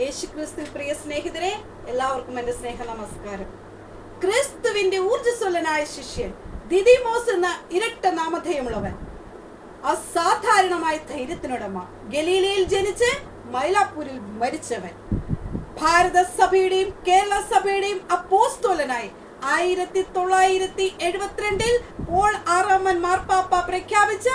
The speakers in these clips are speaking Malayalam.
യേശു ക്രിസ്തു പ്രിയ സ്നേഹിതരെ എല്ലാവർക്കും എന്റെ സ്നേഹ നമസ്കാരം. ക്രിസ്തുവിന്റെ ഊർജസ്വലനായ ശിഷ്യൻ ദിദിമോസ് എന്ന ഇരട്ട നാമധേയമുള്ളവൻ അസാധാരണമായ ധൈര്യത്തിനുടമ ഗലീലയിൽ ജനിച്ച് മൈലാപ്പൂരിൽ മരിച്ചവൻ ഭാരത സഭയുടെയും കേരള സഭയുടെയും അപ്പോസ്തോലനായി ആയിരത്തി തൊള്ളായിരത്തി എഴുപത്തിരണ്ടിൽ പോൾ ആറാമൻ മാർപ്പാപ്പ പ്രഖ്യാപിച്ച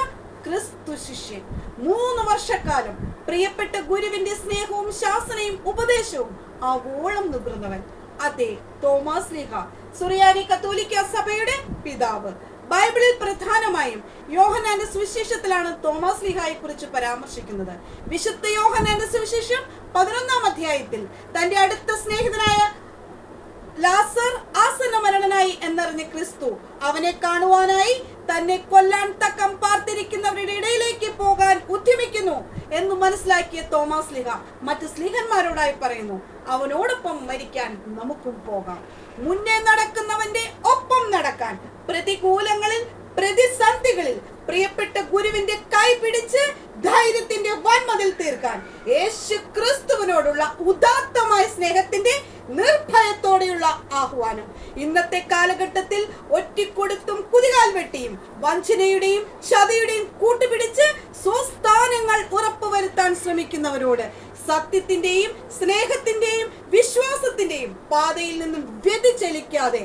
ക്രിസ്തു ശിഷ്യൻ. മൂന്ന് വർഷക്കാലം പ്രിയപ്പെട്ട ഗുരുവിന്റെ സ്നേഹവും ശാസനയും ഉപദേശവും ആവോളം നുകർന്നവൻ അതെ തോമസ് ലീഹ സുറിയാനി കത്തോലിക്ക സഭയുടെ പിതാവ്. ബൈബിളിൽ പ്രധാനമായും യോഹനാന്റെ സുവിശേഷത്തിലാണ് തോമസ് ലീഹായെ കുറിച്ച് പരാമർശിക്കുന്നത്. വിശുദ്ധ യോഹനാന്റെ സുവിശേഷം പതിനൊന്നാം അധ്യായത്തിൽ തന്റെ അടുത്ത സ്നേഹിതനായ ലാസർ ആസന്ന മരണനായി എന്നറിഞ്ഞ ക്രിസ്തു അവനെ കാണുവാനായി തന്നെ കൊല്ലാൻ തക്കം പാർത്തിരിക്കുന്നവരുടെ ഇടയിലേക്ക് പോകാൻ ഉദ്യമിക്കുന്നു എന്ന് മനസ്സിലാക്കിയ തോമസ് ലിഹ മറ്റ് സ്ലിഹന്മാരോടായി പറയുന്നു അവനോടൊപ്പം മരിക്കാൻ നമുക്കും പോകാം. മുന്നേ നടക്കുന്നവന്റെ ഒപ്പം നടക്കാൻ പ്രതികൂലങ്ങളിൽ പ്രതിസന്ധികളിൽ പ്രിയപ്പെട്ട ഗുരുവിന്റെ കൈ പിടിച്ച് ധൈര്യത്തിന്റെ വൻമതിൽ തീർക്കാൻ യേശു ക്രിസ്തുവിനോടുള്ള ഉദാത്തമായ സ്നേഹത്തിന്റെ നിർഭയത്തോടെയുള്ള ആഹ്വാനം. ഇന്നത്തെ കാലഘട്ടത്തിൽ ഒറ്റിക്കൊടുത്തും കുതികാൽ വെട്ടിയും വഞ്ചനയുടെയും ചതിയുടെയും കൂട്ടുപിടിച്ച് സ്വസ്ഥാനങ്ങൾ ഉറപ്പുവരുത്താൻ ശ്രമിക്കുന്നവരോട് സത്യത്തിന്റെയും സ്നേഹത്തിന്റെയും വിശ്വാസത്തിന്റെയും പാതയിൽ നിന്നും വ്യതിചലിക്കാതെ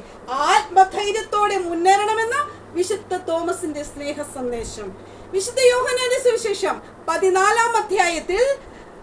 ആത്മധൈര്യത്തോടെ മുന്നേറണമെന്ന വിശുദ്ധ തോമസിന്റെ സ്നേഹ സന്ദേശം വിശുദ്ധ യോഹനാന്റെ സുവിശേഷം പതിനാലാം അധ്യായത്തിൽ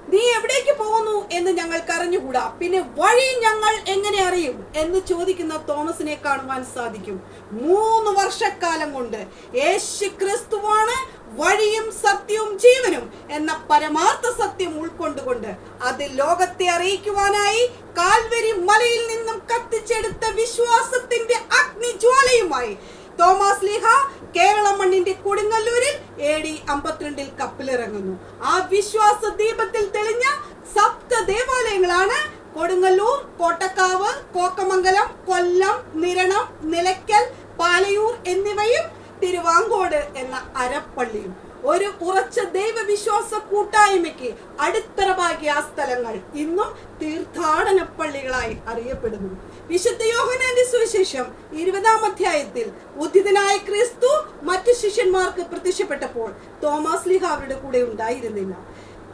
നീ എവിടേക്ക് പോകുന്നു എന്ന് ഞങ്ങൾക്ക് അറിഞ്ഞുകൂടാ പിന്നെ വഴി ഞങ്ങൾ എങ്ങനെ അറിയും? എന്ന് ചോദിക്കുന്ന തോമസിനെ കാണുവാൻ സാധിക്കും. മൂന്ന് വർഷക്കാലം കൊണ്ട് യേശു ക്രിസ്തുവാണ് വഴിയും സത്യവും ജീവനും എന്ന പരമാർത്ഥ സത്യം ഉൾക്കൊണ്ടുകൊണ്ട് അത് ലോകത്തെ അറിയിക്കുവാനായി കാൽവരി മലയിൽ നിന്നും കത്തിച്ചെടുത്ത വിശ്വാസത്തിന്റെ അഗ്നിജ്വാലയുമായി തോമസ് ലീഹ കേരള മണ്ണിന്റെ കൊടുങ്ങല്ലൂരിൽ എ ഡി അമ്പത്തിരണ്ടിൽ കപ്പിലിറങ്ങുന്നു. ആ വിശ്വാസ ദീപത്തിൽ തെളിഞ്ഞ സപ്ത ദേവാലയങ്ങളാണ് കൊടുങ്ങല്ലൂർ കോട്ടക്കാവ് കോക്കമംഗലം കൊല്ലം നിരണം നിലയ്ക്കൽ പാലയൂർ എന്നിവയും തിരുവാങ്കോട് എന്ന അരപ്പള്ളിയും. ഒരു ഉറച്ച ദൈവവിശ്വാസ കൂട്ടായ്മയ്ക്ക് അടിത്തറമാക്കിയ ആ സ്ഥലങ്ങൾ ഇന്നും തീർത്ഥാടന പള്ളികളായി അറിയപ്പെടുന്നു. വിശുദ്ധ യോഹനാന്റെ സുവിശേഷം ഇരുപതാം അധ്യായത്തിൽ ഉദ്ധിതനായ ക്രിസ്തു മറ്റു ശിഷ്യന്മാർക്ക് പ്രത്യക്ഷപ്പെട്ടപ്പോൾ തോമസ് ലിഹ അവരുടെ കൂടെ ഉണ്ടായിരുന്നില്ല.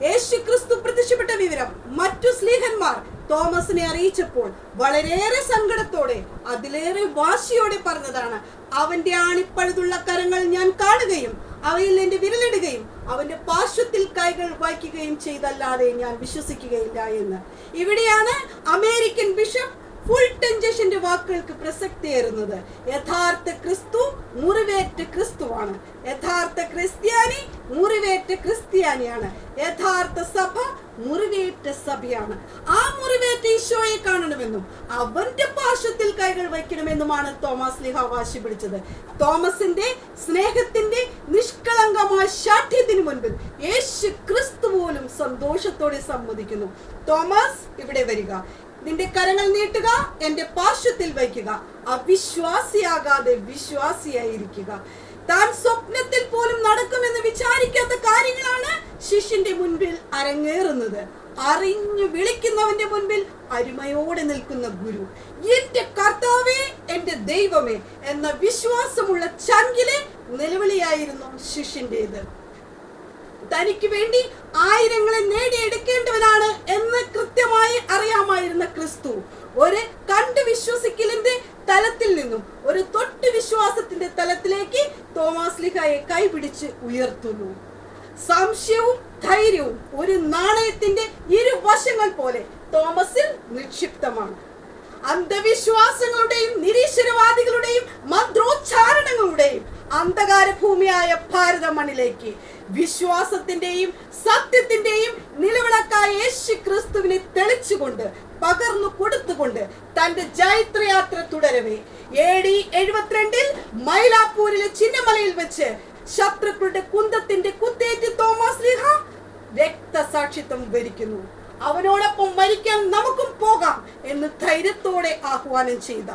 യേശു ക്രിസ്തു പ്രത്യക്ഷപ്പെട്ട വിവരം മറ്റു സ്ലീഹന്മാർ തോമസിനെ അറിയിച്ചപ്പോൾ വളരെയേറെ സങ്കടത്തോടെ അതിലേറെ വാശിയോടെ പറഞ്ഞതാണ് അവന്റെ ആണിപ്പഴുതുള്ള കരങ്ങൾ ഞാൻ കാണുകയും അവയിൽ എന്റെ വിരലിടുകയും അവന്റെ പാർശ്വത്തിൽ കൈകൾ വായിക്കുകയും ചെയ്തല്ലാതെ ഞാൻ വിശ്വസിക്കുകയില്ല എന്ന്. ഇവിടെയാണ് അമേരിക്കൻ ബിഷപ്പ് ഫുൾ ടെൻജഷന്റെ വാക്കുകൾക്ക് പ്രസക്തിയേറുന്നത്. യഥാർത്ഥ ക്രിസ്തു മുറിവേറ്റ ക്രിസ്തുവാണ്. യഥാർത്ഥ ക്രിസ്ത്യാനി മുറിവേറ്റ ക്രിസ്ത്യാനിയാണ്. യഥാർത്ഥ സഭ മുറിവേറ്റ സഭയാണ്. ആ മുറിവേറ്റ ഈശോയെ കാണണമെന്നും അവന്റെ പാർശ്വത്തിൽ കൈകൾ വയ്ക്കണമെന്നുമാണ് തോമസ് ലിഹ വാശി പിടിച്ചത്. തോമസിന്റെ സ്നേഹത്തിന്റെ നിഷ്കളങ്കമായ ശാഠ്യത്തിന് മുൻപിൽ യേശു ക്രിസ്തു പോലും സന്തോഷത്തോടെ സമ്മതിക്കുന്നു തോമസ് ഇവിടെ വരിക. നിന്റെ കരങ്ങൾ നീട്ടുക എന്റെ പാർശ്വത്തിൽ വയ്ക്കുക. അവിശ്വാസിയാകാതെ വിശ്വാസിയായിരിക്കുക. താൻ സ്വപ്നത്തിൽ പോലും നടക്കുമെന്ന് ശിഷ്യന്റെ മുൻപിൽ അരങ്ങേറുന്നത്. അറിഞ്ഞു വിളിക്കുന്നവന്റെ മുൻപിൽ അരുമയോടെ നിൽക്കുന്ന ഗുരു. എന്റെ കർത്താവേ എന്റെ ദൈവമേ എന്ന വിശ്വാസമുള്ള ചങ്കിലെ നിലവിളിയായിരുന്നു ശിഷ്യന്റേത്. തനിക്ക് വേണ്ടി ആയിരങ്ങളെ നേടിയെടുക്കേണ്ടവനാണ് എന്ന് കൃത്യമായി അറിയാമായിരുന്ന ക്രിസ്തു ഒരു കണ്ടു വിശ്വസിക്കലിന്റെ തലത്തിൽ നിന്നും ഒരു തൊട്ട് വിശ്വാസത്തിന്റെ തലത്തിലേക്ക് തോമാസ് ലിഹായെ കൈപിടിച്ച് ഉയർത്തുന്നു. സംശയവും ധൈര്യവും ഒരു നാണയത്തിന്റെ ഇരുവശങ്ങൾ പോലെ തോമസിൽ നിക്ഷിപ്തമാണ്. അന്ധവിശ്വാസങ്ങളുടെയും നിരീശ്വരവാദികളുടെയും മന്ത്രോച്ചാരണങ്ങളുടെയും അന്ധകാര ഭൂമിയായ ഭാരത മണ്ണിലേക്ക് വിശ്വാസത്തിന്റെയും സത്യത്തിന്റെയും നിലവിളക്കായ യേശു ക്രിസ്തുവിനെ തെളിച്ചുകൊണ്ട് പകർന്നു കൊടുത്തുകൊണ്ട് തന്റെ ജൈത്രയാത്ര തുടരവേ. എ ഡി എഴുപത്തിരണ്ടിൽ മൈലാപ്പൂരിലെ ചിന്നമലയിൽ വെച്ച് ശത്രുക്കളുടെ കുന്തത്തിന്റെ കുത്തേറ്റ് തോമസ് ലിഹ രക്തസാക്ഷിത്വം വരിക്കുന്നു. അവനോടൊപ്പം മരിക്കാൻ നമുക്കും പോകാം എന്ന് ധൈര്യത്തോടെ ആഹ്വാനം ചെയ്ത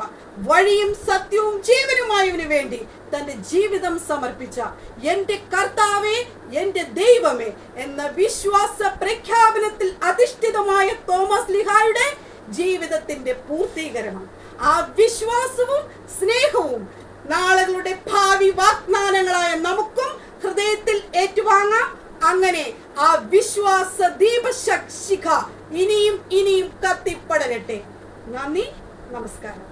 വഴിയും സത്യവും ജീവനുമായവന് വേണ്ടി തന്റെ ജീവിതം സമർപ്പിച്ച എന്റെ കർത്താവേ എന്റെ ദൈവമേ എന്ന വിശ്വാസ പ്രഖ്യാപനത്തിൽ അധിഷ്ഠിതമായ തോമസ് ലിഹായുടെ ജീവിതത്തിന്റെ പൂർത്തീകരണം. ആ വിശ്വാസവും സ്നേഹവും നാളുകളുടെ ഭാവി വാഗ്ദാനങ്ങളായ നമുക്കും ഹൃദയത്തിൽ ഏറ്റുവാങ്ങാം. അങ്ങനെ ആ വിശ്വാസ ദീപശക്ഷിക ഇനിയും ഇനിയും കത്തിപ്പടരട്ടെ. നന്ദി നമസ്കാരം.